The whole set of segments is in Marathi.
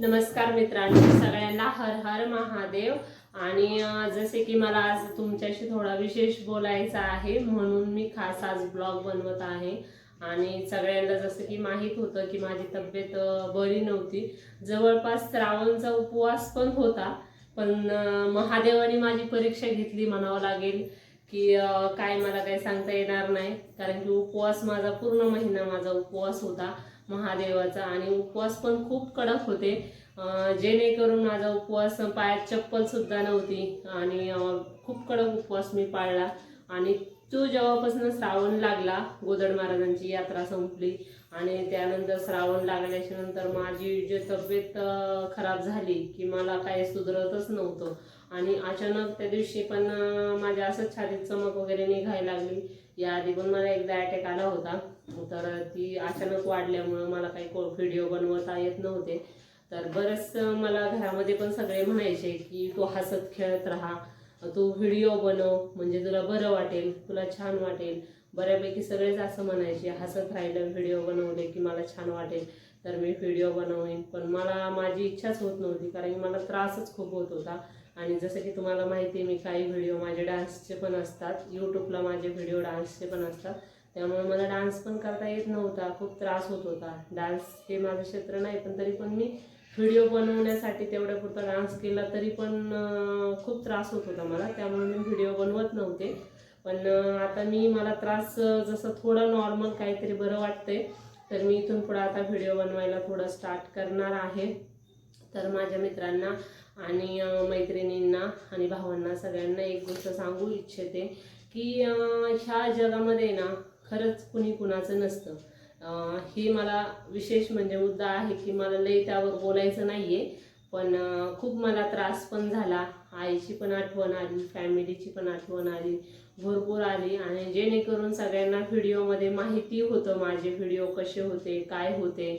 नमस्कार मित्रांनो सगळ्यांना हर हर महादेव. आणि जसे की मला आज तुमच्याशी थोडा विशेष बोलायचा आहे म्हणून मी खास आज ब्लॉग बनवत आहे. आणि सगळ्यांना जसं की माहीत होतं की माझी तब्येत बरी नव्हती. जवळपास श्रावणचा उपवास पण होता पण महादेवाने माझी परीक्षा घेतली म्हणावं लागेल की काय मला काही सांगता येणार नाही. कारण की उपवास माझा पूर्ण महिना माझा उपवास होता. महादेवाचा आणि उपवास पण खूप कडक होते. जेणेकरून माझा उपवास पायात चप्पलसुद्धा नव्हती आणि खूप कडक उपवास मी पाळला. आणि तो जेव्हापासून श्रावण लागला गोदड महाराजांची यात्रा संपली आणि त्यानंतर श्रावण लागल्याच्या नंतर माझी जे तब्येत खराब झाली की मला काही सुधरतच नव्हतं. आणि अचानक त्या दिवशी पण माझ्या असंच छातीत चमक वगैरे निघायला लागली. याआधी पण मला एकदा अटॅक आला होता. तर ती अचानक वाढल्यामुळं मला काही व्हिडिओ बनवता येत नव्हते. तर बरंच मला घरामध्ये पण सगळे म्हणायचे की तू हसत खेळत राहा तू व्हिडिओ बनव म्हणजे तुला बरं वाटेल तुला छान वाटेल. बऱ्यापैकी सगळेच असं म्हणायचे हसत राहिलं व्हिडिओ बनवले की मला छान वाटेल तर मी व्हिडिओ बनवेन. पण मला माझी इच्छाच होत नव्हती कारण की मला त्रासच खूप होत होता. आणि जसं की तुम्हाला माहिती आहे मी काही व्हिडिओ माझे डान्सचे पण असतात. यूट्यूबला माझे व्हिडिओ डान्सचे पण असतात. त्यामुळे मला डान्स पण करता येत नव्हता खूप त्रास होत होता. डान्स हे माझं क्षेत्र नाही पण तरी पण मी व्हिडिओ बनवण्यासाठी तेवढ्या पुरता डान्स केला तरी पण खूप त्रास होत होता मला. त्यामुळे मी व्हिडिओ बनवत नव्हते. पण आता मी मला त्रास जसं थोडं नॉर्मल काहीतरी बरं वाटतंय तर मी इथून पुढं आता व्हिडिओ बनवायला थोडं स्टार्ट करणार आहे. तर माझ्या मित्रांना आणि मैत्रिणींना आणि भावांना सगळ्यांना एक गोष्ट सांगू इच्छिते की ह्या जगामध्ये ना खरंच कुणी कुणाचं नसतं. हे मला विशेष म्हणजे मुद्दा आहे की मला लय त्यावर बोलायचं नाही आहे पण खूप मला त्रास पण झाला. आईची पण आठवण आली फॅमिलीची पण आठवण आली भरपूर आली. आणि जेणेकरून सगळ्यांना व्हिडिओमध्ये माहिती होतं माझे व्हिडिओ कसे होते काय होते.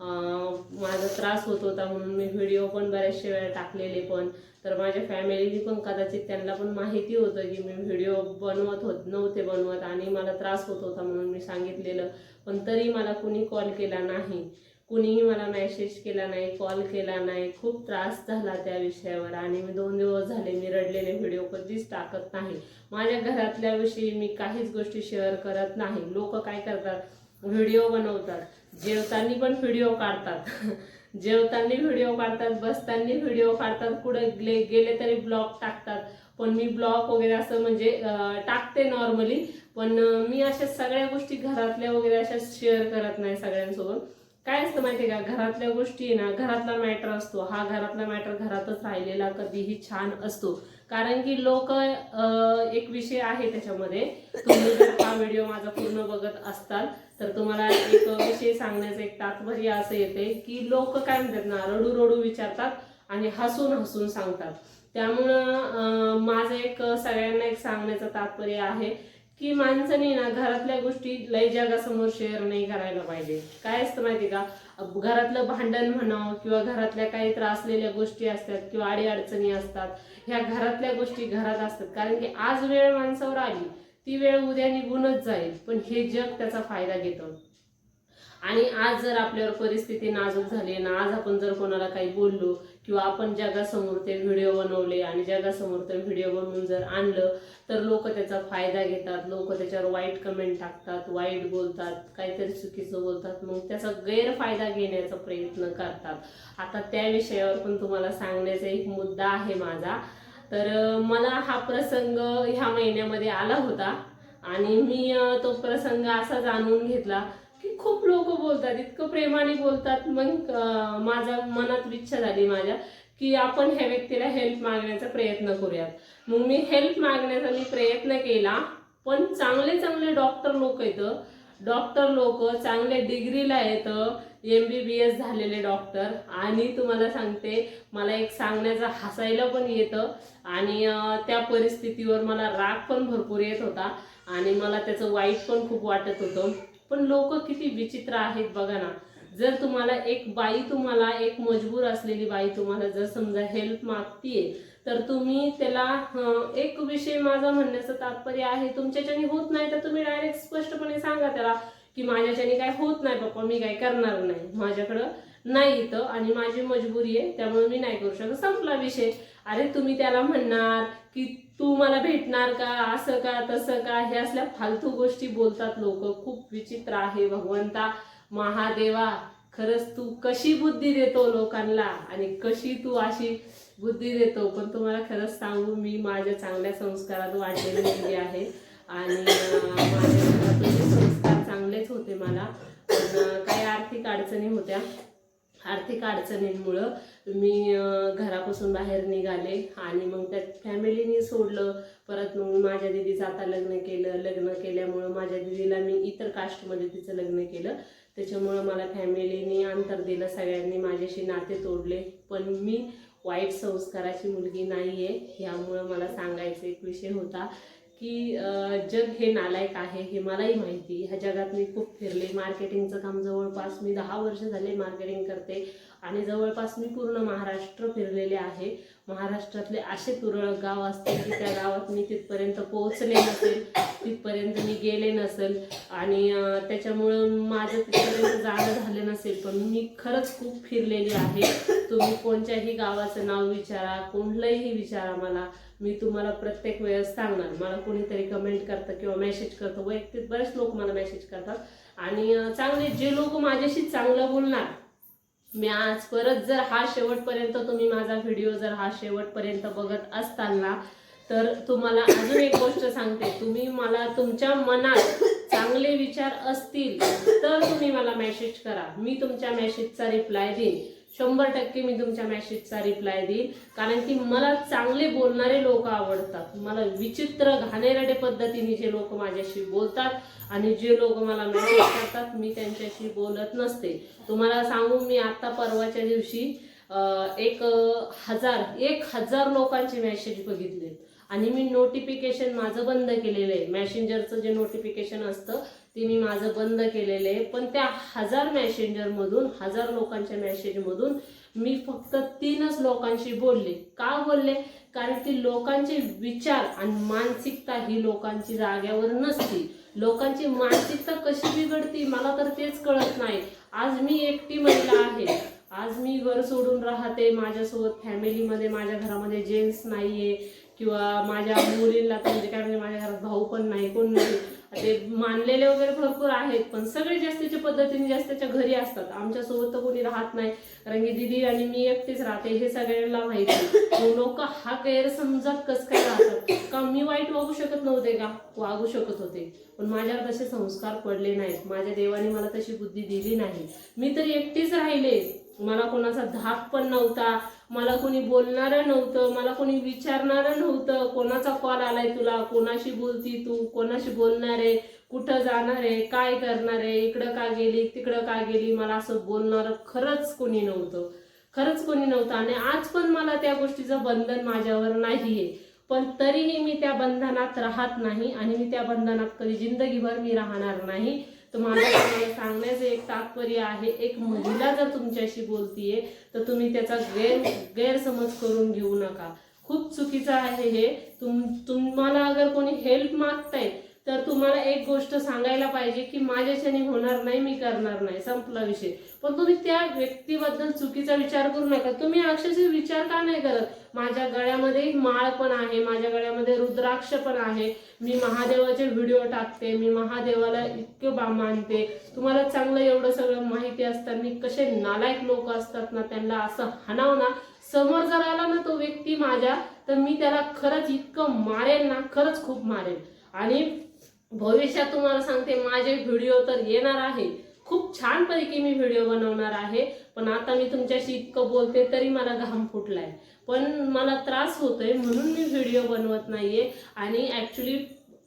माझा त्रास होत होता म्हणून मी व्हिडिओ पण बऱ्याचशा वेळा टाकलेले पण. तर माझ्या फॅमिलीनी पण कदाचित त्यांना पण माहिती होतं की मी व्हिडिओ बनवत होत नव्हते बनवत आणि मला त्रास होत होता म्हणून मी सांगितलेलं. पण तरी मला कुणी कॉल केला नाही. कुणीही मला मेसेज केला नाही कॉल केला नाही. खूप त्रास झाला त्या विषयावर आणि मी दोन दिवस झाले मी रडलेले व्हिडिओ कधीच टाकत नाही. माझ्या घरातल्याविषयी मी काहीच गोष्टी शेअर करत नाही. लोक काय करतात? व्हिडिओ बनवतात. जेवताना पण व्हिडिओ काढतात. जेवताना व्हिडिओ काढतात बसताना व्हिडिओ काढतात कुठं गेले गेले तरी ब्लॉग टाकतात. पण मी ब्लॉग वगैरे असं म्हणजे टाकते नॉर्मली पण मी अशा सगळ्या गोष्टी घरातल्या वगैरे अशा शेअर करत नाही सगळ्यांसोबत. काय असतं माहिती का? घरातल्या गोष्टी आहे ना घरातला मॅटर असतो. हा घरातला मॅटर घरातच राहिलेला कधीही छान असतो. कारण की लोक एक विषय आहे त्याच्यामध्ये. तुम्ही जर हा व्हिडिओ माझा पूर्ण बघत असताल तर तुम्हाला एक विषय सांगण्याचं एक तात्पर्य असं येते की लोक काय म्हणतात ना रडू रडू विचारतात आणि हसून हसून सांगतात. त्यामुळं माझं एक सगळ्यांना एक सांगण्याचं तात्पर्य आहे की माणसाने ना घरातल्या गोष्टी लय जगासमोर शेअर नाही करायला पाहिजे. काय असतं माहिती का? घरातलं भांडण म्हणावं किंवा घरातल्या काही त्रासलेल्या गोष्टी असतात किंवा आडी अडचणी असतात ह्या घरातल्या गोष्टी घरात असतात. कारण की आज वेळ माणसावर आली ती वेळ उद्या निघूनच जाईल. पण हे जग त्याचा फायदा घेतं. आणि आज जर आपल्यावर परिस्थिती नाजूक झाली ना आज आपण जर कोणाला काही बोललो किंवा आपण जगासमोर ते व्हिडिओ बनवले आणि जगासमोर ते व्हिडिओ बनवून जर आणलं तर लोक त्याचा फायदा घेतात लोक त्याच्यावर वाईट कमेंट टाकतात वाईट बोलतात काहीतरी चुकीचं बोलतात. मग त्याचा गैरफायदा घेण्याचा प्रयत्न करतात. आता त्या विषयावर पण तुम्हाला सांगण्याचा एक मुद्दा आहे माझा. तर मला हा प्रसंग ह्या महिन्यामध्ये आला होता आणि मी तो प्रसंग असा जाणून घेतला की खूप लोक बोलतात इतकं प्रेमाने बोलतात. मग माझा माझ्या मनात इच्छा झाली माझ्या की आपण ह्या व्यक्तीला हेल्प मागण्याचा प्रयत्न करूयात. मग मी हेल्प मागण्याचा मी प्रयत्न केला पण चांगले चांगले डॉक्टर लोक येतं. डॉक्टर लोक चांगले डिग्रीला येतं. एम बी बी एस झालेले डॉक्टर आणि तुम्हाला सांगते मला एक सांगण्याचा हसायला पण येतं. आणि त्या परिस्थितीवर मला राग पण भरपूर येत होता. आणि मला त्याचं वाईट पण खूप वाटत होतं. पण लोक किती विचित्र आहेत बघा ना. जर तुम्हाला एक बाई तुम्हाला एक मजबूर असलेली बाई तुम्हाला जर समजा हेल्प मागतीये तर तुम्ही त्याला एक विषय माझा म्हणण्याचं तात्पर्य आहे तुमच्याच्याने होत नाही तर तुम्ही डायरेक्ट स्पष्टपणे सांगा त्याला की माझ्याच्याने काय होत नाही पप्पा मी काय करणार नाही. माझ्याकडं नाही इथं आणि माझी मजबुरी आहे त्यामुळे मी नाही करू शकत. संपला विषय. अरे तुम्ही त्याला म्हणणार की तू मला भेटणार का? असं का तसं का? हे असल्या फालतू गोष्टी बोलतात लोक. खूप विचित्र आहे भगवंता. महादेवा खरंच तू कशी बुद्धी देतो लोकांना? आणि कशी तू अशी बुद्धी देतो? पण तुम्हाला खरंच सांगू मी माझ्या चांगल्या संस्कारात वाढलेली मुलगी आहे. आणि माझ्या संस्कार चांगलेच होते मला. पण काही आर्थिक अडचणी होत्या. आर्थिक अडचणींमुळं मी घरापासून बाहेर निघाले आणि मग त्यात फॅमिलीनी सोडलं. परत मग माझ्या दिदीचं आता लग्न केलं. लग्न केल्यामुळं माझ्या दिदीला मी इतर कास्टमध्ये तिचं लग्न केलं. त्याच्यामुळं मला फॅमिलीनी अंतर दिलं. सगळ्यांनी माझ्याशी नाते तोडले. पण मी वाईट संस्काराची मुलगी नाही आहे ह्यामुळं मला सांगायचा एक विषय होता की जग हे नालायक आहे हे मलाही माहिती. ह्या जगात मी खूप फिरले. मार्केटिंगचं काम जवळपास मी दहा वर्ष झाले मार्केटिंग करते. आणि जवळपास मी पूर्ण महाराष्ट्र फिरलेले आहे. महाराष्ट्रातले असे तुरळक गाव असतील की त्या गावात मी तिथपर्यंत पोहोचले नसेल तिथपर्यंत मी गेले नसेल आणि त्याच्यामुळं माझं तिथपर्यंत जाणं झालं नसेल. पण मी खरंच खूप फिरलेली आहे. तुम्ही कोणत्याही गावाचं नाव विचारा कोणलंही विचारा मला. मी तुम्हाला प्रत्येक वेळेस सांगणार. मला कोणीतरी कमेंट करतं किंवा मेसेज करतं. वैयक्तिक बरेच लोक मला मेसेज करतात. आणि चांगले जे लोक माझ्याशी चांगलं बोलणार मी आज परत जर हा शेवटपर्यंत तुम्ही माझा व्हिडिओ जर हा शेवटपर्यंत बघत असताना तर तुम्हाला अजून एक गोष्ट सांगते. तुम्ही मला तुमच्या मनात चांगले विचार असतील तर तुम्ही मला मेसेज करा. मी तुमच्या मेसेजचा रिप्लाय देईन. शंभर टक्के मी तुमच्या मॅसेजचा रिप्लाय देईन. कारण की मला चांगले बोलणारे लोक आवडतात. मला विचित्र घाणेरडे पद्धतीने जे लोक माझ्याशी बोलतात आणि जे लोक मला मॅसेज करतात मी त्यांच्याशी बोलत नसते. तुम्हाला सांगू मी आता परवाच्या दिवशी एक हजार एक हजार लोकांचे मॅसेज बघितले आणि मी नोटिफिकेशन माझं बंद केलेलं आहे. मॅसेंजरचं जे नोटिफिकेशन असतं ते मी माझं बंद केलेलं. आहे पण त्या हजार मॅसेंजरमधून हजार लोकांच्या मेसेजमधून मी फक्त तीनच लोकांशी बोलले. का बोलले? कारण की लोकांचे विचार आणि मानसिकता ही लोकांची जाग्यावर नसती. लोकांची मानसिकता कशी बिघडती मला तर तेच कळत नाही. आज मी एकटी महिला आहे. आज मी घर सोडून राहते. माझ्यासोबत फॅमिलीमध्ये माझ्या घरामध्ये जेंट्स नाहीये. किंवा माझ्या मुलींना म्हणजे काय म्हणजे माझ्या घरात भाऊ पण नाही कोण नाही. ते मानलेले वगैरे भरपूर आहेत पण सगळे जास्तीच्या पद्धतीने जास्तीच्या घरी असतात. आमच्यासोबत तर कोणी राहत नाही कारण की दिदी आणि मी एकटीच राहते हे सगळ्यांना माहिती लोक हा गैरसमजात कस काय राहतात? का मी वाईट वागू शकत नव्हते का? वागू शकत होते. पण माझ्यावर तसे संस्कार पडले नाहीत. माझ्या देवाने मला तशी बुद्धी दिली नाही. मी तर एकटीच राहिले. मला कोणाचा धाक पण नव्हता मला कोणी बोलणारं नव्हतं मला कोणी विचारणारं नव्हतं कोणाचा कॉल आलाय तुला कोणाशी बोलती तू कोणाशी बोलणार आहे कुठं जाणार आहे काय करणार आहे इकडं का गेली तिकडं का गेली मला असं बोलणारं खरंच कोणी नव्हतं. खरंच कोणी नव्हतं आणि आज पण मला त्या गोष्टीचं बंधन माझ्यावर नाही आहे पण तरीही मी त्या बंधनात राहत नाही आणि मी त्या बंधनात कधी जिंदगीभर मी राहणार नाही. तर माझं तुम्हाला सांगण्याचं एक तात्पर्य आहे एक महिला जर तुमच्याशी बोलतीये तर तुम्ही त्याचा गैर गैरसमज करून घेऊ नका. खूप चुकीचं आहे हे. तुम तुम्हाला अगर कोणी हेल्प मागताय तर तुम्हाला एक गोष्ट सांगायला पाहिजे की माझ्याच्याने होणार नाही मी करणार नाही. संपला विषय. पण तुम्ही त्या व्यक्तीबद्दल चुकीचा विचार करू नका. तुम्ही अक्षरशः विचार का नाही करत? माझ्या गळ्यामध्ये माळ पण आहे माझ्या गळ्यामध्ये रुद्राक्ष पण आहे. मी महादेवाचे व्हिडिओ टाकते मी महादेवाला इतकं बा मानते तुम्हाला चांगलं एवढं सगळं माहिती असताना कसे नालायक लोक असतात ना त्यांना असं हनाव ना समोर जर आला ना तो व्यक्ती माझ्या तर मी त्याला खरंच इतकं मारेल ना खरंच खूप मारेल आणि भविष्यात तुम्हाला सांगते माझे व्हिडिओ तर येणार आहे. खूप छानपैकी मी व्हिडिओ बनवणार आहे पण आता मी तुमच्याशी इतकं बोलते तरी मला घाम फुटलाय. पण मला त्रास होतोय म्हणून मी व्हिडिओ बनवत नाहीये. आणि ऍक्च्युली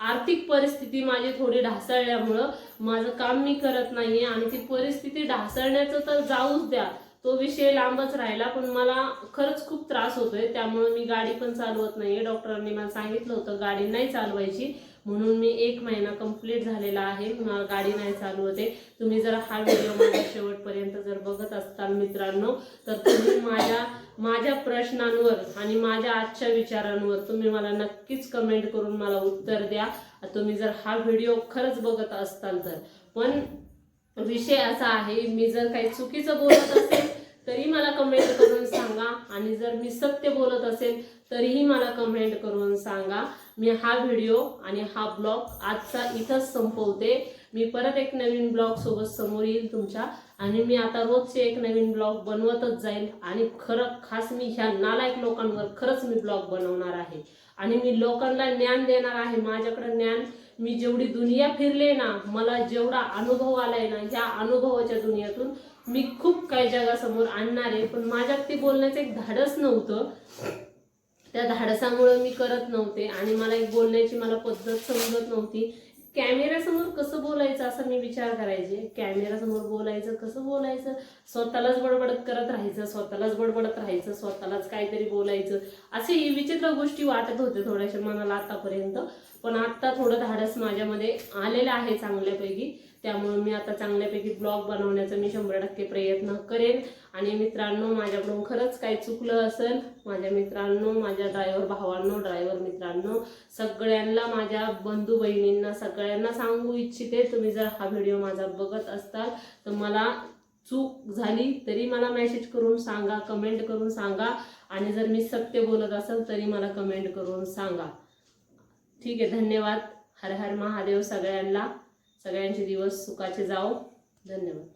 आर्थिक परिस्थिती माझी थोडी ढासळल्यामुळं माझं काम मी करत नाहीये. आणि ती परिस्थिती ढासळण्याचं तर जाऊच द्या. तो विषय लांबच राहिला पण मला खरंच खूप त्रास होतोय. त्यामुळे मी गाडी पण चालवत नाहीये. डॉक्टरांनी मला सांगितलं होतं गाडी नाही चालवायची. म्हणून मी एक महिना कंप्लीट झालेला आहे. मला गाडी नाही चालवते. तुम्ही जर हा व्हिडिओ माझ्या शेवटपर्यंत जर बघत असताल मित्रांनो तर तुम्ही माझ्या माझ्या प्रश्नांवर आणि माझ्या आजच्या विचारांवर तुम्ही मला नक्कीच कमेंट करून मला उत्तर द्या. तुम्ही जर हा व्हिडिओ खरंच बघत असताल तर. पण विषय असा आहे मी जर काही चुकीचं बोलत असेल तरी मला कमेंट करून सांगा. आणि जर मी सत्य बोलत असेल तरीही मला कमेंट करून सांगा. मी हा व्हिडिओ आणि हा ब्लॉग आजचा इथंच संपवते. मी परत एक नवीन ब्लॉग सोबत समोर येईल तुमच्या. आणि मी आता रोजचे एक नवीन ब्लॉग बनवतच जाईल आणि खरं खास मी ह्या नालायक लोकांवर खरंच मी ब्लॉग बनवणार आहे. आणि मी लोकांना ज्ञान देणार आहे. माझ्याकडे ज्ञान. मी जेवढी दुनिया फिरले ना मला जेवढा अनुभव आलाय ना ह्या अनुभवाच्या दुनियातून मी खूप काही जगासमोर आणणार आहे. पण माझ्यात ते बोलण्याचं एक धाडस नव्हतं. त्या धाडसामुळं मी करत नव्हते आणि मला एक बोलण्याची मला पद्धत समजत नव्हती. कॅमेऱ्यासमोर कसं बोलायचं असं मी विचार करायचे. कॅमेऱ्यासमोर बोलायचं कसं बोलायचं? स्वतःलाच बडबडत करत राहायचं स्वतःलाच बडबडत राहायचं स्वतःलाच काहीतरी बोलायचं. असे ही विचित्र गोष्टी वाटत होते थोड्याशा मनाला आतापर्यंत. पण आत्ता थोडं धाडस माझ्यामध्ये आलेलं आहे चांगल्यापैकी. त्यामुळे मी आता चांगल्यापैकी ब्लॉग बनवण्याचा मी शंभर टक्के प्रयत्न करेन. आणि मित्रांनो माझ्याकडून खरंच काही चुकलं असेल माझ्या मित्रांनो माझ्या ड्रायव्हर भावांनो ड्रायव्हर मित्रांनो सगळ्यांना माझ्या बंधू बहिणींना सगळ्यांना सांगू इच्छिते तुम्ही जर हा व्हिडिओ माझा बघत असताल तर मला चूक झाली तरी मला मेसेज करून सांगा कमेंट करून सांगा. आणि जर मी सत्य बोलत असेल तरी मला कमेंट करून सांगा. ठीक आहे धन्यवाद. हर हर महादेव सगळ्यांना. सगळ्यांचे दिवस सुखाचे जाओ. धन्यवाद.